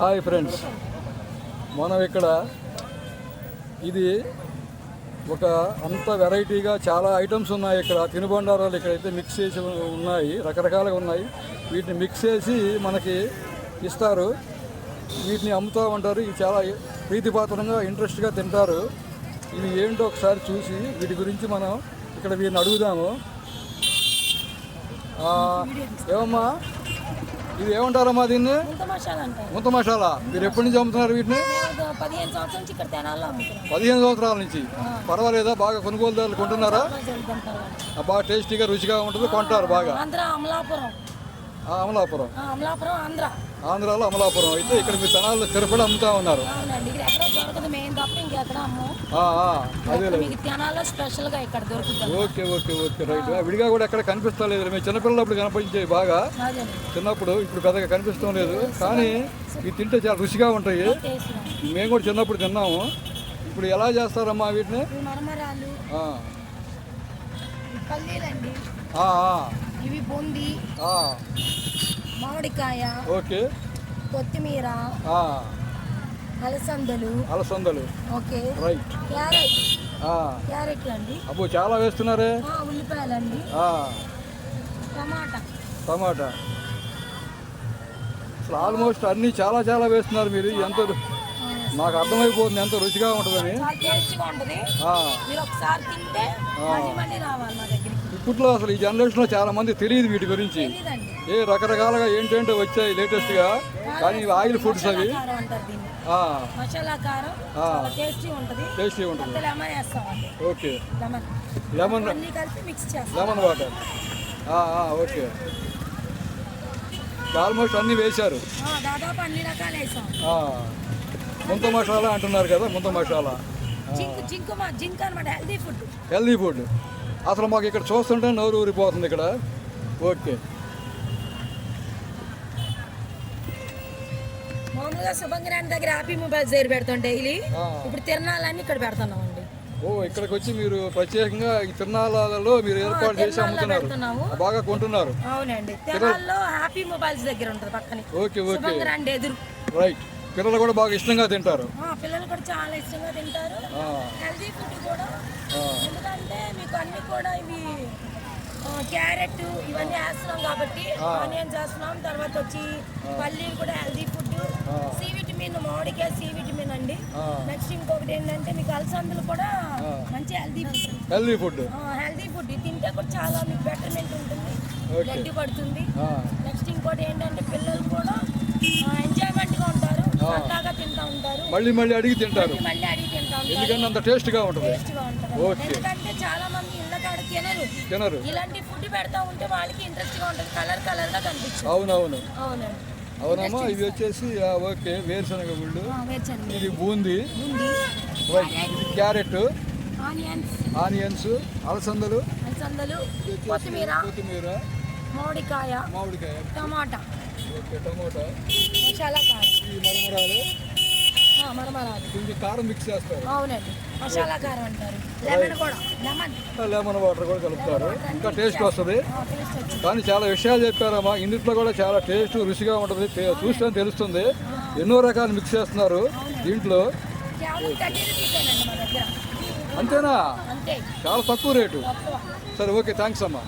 Hi friends. మనం ఇక్కడ ఇది ఒక అంత వెరైటీగా చాలా ఐటమ్స్ ఉన్నాయి ఇక్కడ. తినుబండారాలు ఇక్కడైతే మిక్స్ చేసి ఉన్నాయి రకరకాలుగా ఉన్నాయి. వీటిని మిక్స్ చేసి మనకి ఇస్తారు. వీటిని అమ్ముతూ ఉంటారు ఇవి చాలా ప్రీతిపాత్రంగా ఇంట్రెస్ట్గా తింటారు. ఇవి ఏంటో ఒకసారి చూసి వీటి గురించి మనం ఇక్కడ వీరిని అడుగుదాము. ఆ, ఏమమ్మా? ఇది ఏమంటారమ్మా దీన్ని? ముంత మసాలా మీరు ఎప్పటి నుంచి అమ్ముతున్నారు వీటిని? పదిహేను సంవత్సరాల నుంచి పర్వాలేదా? బాగా కొనుగోలుదారులు కొంటున్నారా? బాగా టేస్టీగా రుచిగా ఉంటుంది కొంటారు బాగా. అమలాపురం. అమలాపురం. అమలాపురం ఆంధ్ర. ఆంధ్రాలో అమలాపురం. అయితే ఇక్కడ మీ తనాల్లో తిరుపతి అమ్ముతా ఉన్నారు. అవునండి ఇక్కడ ఎక్కడ దొరకదు మేము తప్ప ఇంకెక్కడ అమ్ము ఆ, ఆ, అదే లేదు. మీకు తెనాల్లో స్పెషల్గా ఇక్కడ దొరుకుతుంది. Okay okay okay right. విడిగా కూడా ఎక్కడ కనిపిస్తలేదు మేము చిన్నపిల్లలప్పుడు కనిపించేవి బాగా. చిన్నప్పుడు ఇప్పుడు పెద్దగా కనిపిస్తాం లేదు. కానీ ఇవి తింటే చాలా రుచిగా ఉంటాయి. మేము కూడా చిన్నప్పుడు తిన్నాము. ఇప్పుడు ఎలా చేస్తారమ్మా వీటిని? ఇవి బొంది. మామిడికాయ ఓకే. కొత్తిమీర ఆ, అలసందలు. అలసందలు. ఓకే. రైట్. క్యారెట్. ఆ, క్యారెట్లు అండి. అబ్బో చాలా వేస్తున్నారే? ఆ, ఉల్లిపాయలండి. ఆ, టమాటా. టమాటా. అసలు ఆల్మోస్ట్ అన్నీ చాలా చాలా వేస్తున్నారు మీరు. ఎంత నాకు అర్థమైపోతుంది ఎంత రుచిగా ఉంటుందని. ఇప్పట్లో అసలు ఈ జనరేషన్లో చాలా మంది తెలియదు వీటి గురించి. ఏ రకరకాలుగా ఏంటంటో వచ్చాయి లేటెస్ట్గా. కానీ ఆయిల్ ఫుడ్స్ అవి. టేస్టీ ఉంటుంది. Okay. Lemon. Lemon water. Okay. Almost అన్నీ వేశారు. దాదాపు అన్ని రకాలు వేసాం. ముంత మసాలా అంటున్నారు కదా ముంత మసాలా. జింక్ జింక్ మా జింక్ అనమాట హెల్దీ ఫుడ్ అసలు మాకు ఇక్కడ చూస్తుంటే నోరు ఊరిపోతుంది ఇక్కడ. ఓకే. మామూలుగా శుభంగ్రాని దగ్గర హ్యాపీ మొబైల్స్ దగ్గర పెడతాం డైలీ. ఇప్పుడు తిరణాలన్నీ ఇక్కడ పెడుతున్నాం అండి ఓ ఇక్కడికి వచ్చి మీరు ప్రత్యేకంగా ఈ తిరునాళ్ళలో మీరు ఏర్పాటు చేసి అమ్ముతున్నారు. బాగా కొంటున్నారు. అవునండి. తిరణాల్లో హ్యాపీ మొబైల్స్ దగ్గర ఉంటుంది పక్కనే. Okay okay. ఎదురు. రైట్ పిల్లలు కూడా బాగా ఇష్టంగా తింటారు. ఆ, పిల్లలు కూడా చాలా ఇష్టంగా తింటారు. హెల్దీ ఫుడ్ కూడా. ఎందుకంటే మీకు అన్ని కూడా ఇవి క్యారెట్ ఇవన్నీ వేస్తున్నాం కాబట్టి ఆనియన్స్ వేస్తున్నాం తర్వాత వచ్చి పల్లీలు కూడా హెల్దీ ఫుడ్ సి విటమిన్ మామిడికాయ సి విటమిన్ అండి. నెక్స్ట్ ఇంకొకటి ఏంటంటే మీకు అలసందులు కూడా మంచి healthy food healthy food healthy food తింటే కూడా చాలా మీకు బెటర్మెంట్ ఉంటుంది. గడ్డి పడుతుంది. నెక్స్ట్ ఇంకోటి ఏంటంటే పిల్లలు కూడా ఎంజాయ్మెంట్గా ఉంటారు సరదాగా తింటా ఉంటారు మళ్ళీ మళ్ళీ అడిగి తింటారు. మళ్ళీ అడిగి తింటా. ఎందుకంటే అంత టేస్ట్గా ఉంటుంది? టేస్ట్గా ఉంటుంది. ఓకే. ఎందుకంటే చాలా మంది ఇళ్ళ కాడ తినరు. తినరు. ఇలాంటి ఫుడ్ పెడతా ఉంటే వాళ్ళకి ఇంట్రెస్ట్గా ఉంటుంది. కలర్ కలర్గా కనిపిస్తుంది. అవునవును. అవునండి. అవునమ్మా ఇవి వచ్చేసి ఆ, ఓకే వేరుశనగ గుళ్ళు. ఆ, వేచండి ఇది బూందీ. బూందీ. రైట్ ఇది క్యారెట్. ఆనియన్స్. ఆనియన్స్ అలసందలు. అలసందలు కొత్తిమీర. కొత్తిమీర. మామిడికాయ. మామిడికాయ. టమాటా. Okay tomato. మసాలా కారం. ఈ మరమరాలు. మరమరాలు కారం మిక్స్ చేస్తారు. అవునండి. మసాలా కారం అంటారు. లెమన్ కూడా. లెమన్ లెమన్ వాటర్ కూడా కలుపుతారు. ఇంకా టేస్ట్ వస్తుంది. కానీ చాలా విషయాలు చెప్పారమ్మా. ఇందులో కూడా చాలా టేస్ట్ రుచిగా ఉంటుంది. చూస్తే తెలుస్తుంది. ఎన్నో రకాలు మిక్స్ చేస్తున్నారు దీంట్లో. అంతేనా? అంతే. చాలా తక్కువ రేటు. సరే ఓకే. థ్యాంక్స్ అమ్మా.